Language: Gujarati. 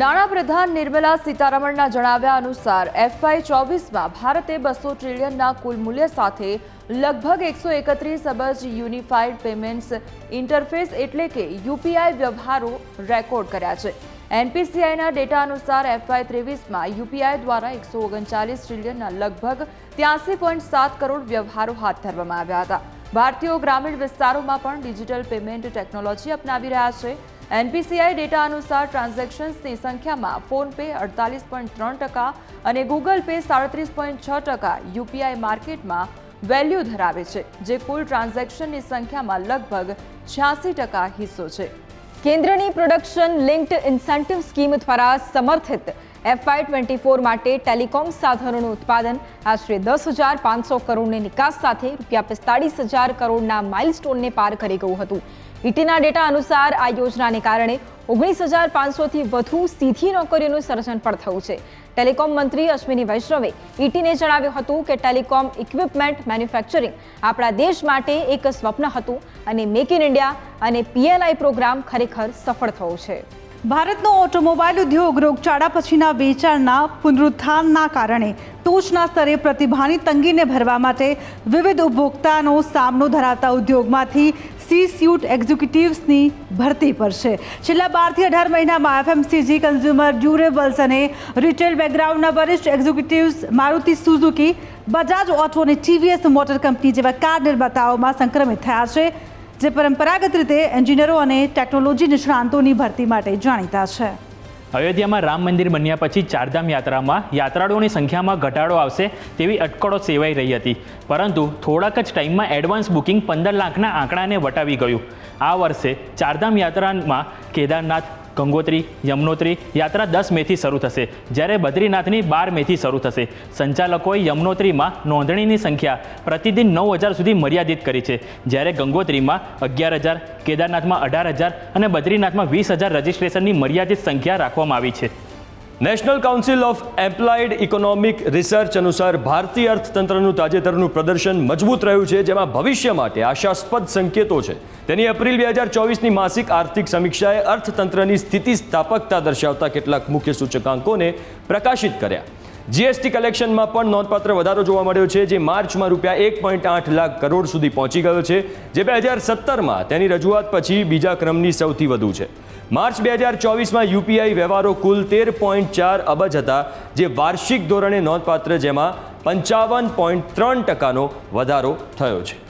પ્રધાન નિર્મલા સીતારમણના જણાવ્યા અનુસાર એફવાય ચોવીસમાં ભારતે બસો ટ્રિલિયનના કુલ મૂલ્ય સાથે લગભગ એકસો એકત્રીસ અબજ યુનિફાઈડ પેમેન્ટ્સ ઇન્ટરફેસ એટલે કે યુપીઆઈ વ્યવહારો રેકોર્ડ કર્યા છે. એનપીસીઆઈના ડેટા અનુસાર એફવાય ત્રેવીસમાં યુપીઆઈ દ્વારા એકસો ઓગણચાલીસ ટ્રિલિયનના લગભગ ત્યાસી પોઈન્ટ સાત કરોડ વ્યવહારો હાથ ધરવામાં આવ્યા હતા. ભારતીયો ગ્રામીણ વિસ્તારોમાં પણ ડિજિટલ પેમેન્ટ ટેકનોલોજી અપનાવી રહ્યા છે. એનપીસીઆઈ ડેટા અનુસાર ટ્રાન્ઝેક્શન્સની સંખ્યામાં ફોનપે અડતાલીસ પોઈન્ટ ત્રણ ટકા અને ગૂગલ પે સાડત્રીસ પોઈન્ટ છ ટકા યુપીઆઈ માર્કેટમાં વેલ્યુ ધરાવે છે, જે કુલ ટ્રાન્ઝેક્શનની સંખ્યામાં લગભગ છ્યાસી ટકા હિસ્સો છે. કેન્દ્રની પ્રોડક્શન લિંક્ડ ઇન્સેન્ટિવ સ્કીમ દ્વારા સમર્થિત એફઆઈ ટ્વેન્ટી ફોર માટે ટેલિકોમ સાધનોનું ઉત્પાદન આશરે દસ હજાર પાંચસો કરોડની નિકાસ સાથે રૂપિયા પિસ્તાળીસ હજાર કરોડના માઇલસ્ટોનને પાર કરી ગયું હતું. ઈટીના ડેટા અનુસાર આ યોજનાને કારણે ઓગણીસ હજાર પાંચસોથી વધુ સીધી નોકરીઓનું સર્જન પણ થયું છે. ટેલિકોમ મંત્રી અશ્વિની વૈષ્ણવે ઈટીને જણાવ્યું હતું કે ટેલિકોમ ઇક્વિપમેન્ટ મેન્યુફેક્ચરિંગ આપણા દેશ માટે એક સ્વપ્ન હતું અને મેક ઇન ઇન્ડિયા અને પીએલઆઈ પ્રોગ્રામ ખરેખર સફળ થયો છે. ભારતનો ઓટોમોબાઈલ ઉદ્યોગ રોગચાળા પછીના વેચાણના પુનરુત્થાનના કારણે ટોચના સ્તરે પ્રતિભાની તંગીને ભરવા માટે વિવિધ ઉપભોક્તાનો સામનો ધરાવતા ઉદ્યોગમાંથી સી સ્યુટ એક્ઝિક્યુટિવ્સની ભરતી પર છે છેલ્લા બારથી અઢાર મહિનામાં એફએમસીજી કન્ઝ્યુમર ડ્યુરેબલ્સ અને રિટેલ બેકગ્રાઉન્ડના વરિષ્ઠ executives Maruti Suzuki, Bajaj auto અને ટીવીએસ મોટર કંપની જેવા કાર નિર્માતાઓમાં સંક્રમિત થયા છે. જે પરંપરાગત રીતે એન્જિનિયરો અને ટેકનોલોજી નિષ્ણાંતોની ભરતી માટે જાણીતા છે. અયોધ્યામાં રામ મંદિર બન્યા પછી ચારધામ યાત્રામાં યાત્રાળુઓની સંખ્યામાં ઘટાડો આવશે તેવી અટકળો સેવાઈ રહી હતી. પરંતુ થોડાક જ ટાઈમમાં એડવાન્સ બુકિંગ પંદર લાખના આંકડાને વટાવી ગયું. આ વર્ષે ચારધામ યાત્રામાં કેદારનાથ ગંગોત્રી, યમનોત્રી યાત્રા દસ મેથી શરૂ થશે. જ્યારે બદ્રીનાથની બાર મેથી શરૂ થશે. સંચાલકોએ યમનોત્રીમાં નોંધણીની સંખ્યા પ્રતિદિન નવ હજાર સુધી મર્યાદિત કરી છે. જ્યારે ગંગોત્રીમાં અગિયાર હજાર, કેદારનાથમાં અઢાર હજાર અને બદ્રીનાથમાં વીસ હજાર રજિસ્ટ્રેશનની મર્યાદિત સંખ્યા રાખવામાં આવી છે. National council of applied economic research અનુસાર ભારતીય અર્થતંત્રનું તાજેતરનું પ્રદર્શન મજબૂત રહ્યું છે, જેમાં ભવિષ્ય માટે આશાસ્પદ સંકેતો છે. તેની એપ્રિલ બે હજાર ચોવીસની માસિક આર્થિક સમીક્ષાએ અર્થતંત્રની સ્થિતિસ્થાપકતા દર્શાવતા કેટલાક મુખ્ય સૂચકાંકોને પ્રકાશિત કર્યા. જીએસટી કલેક્શનમાં પણ નોંધપાત્ર વધારો જોવા મળ્યો છે, જે માર્ચમાં રૂપિયા એક પોઈન્ટ આઠ લાખ કરોડ સુધી પહોંચી ગયો છે, જે બે હજાર સત્તરમાં તેની રજૂઆત પછી બીજા ક્રમની સૌથી વધુ છે. માર્ચ બે હજાર ચોવીસમાં યુપીઆઈ વ્યવહારો કુલ તેર પોઈન્ટ ચાર અબજ હતા, જે વાર્ષિક ધોરણે નોંધપાત્ર જેમાં પંચાવન પોઈન્ટ ત્રણ ટકાનો વધારો થયો છે.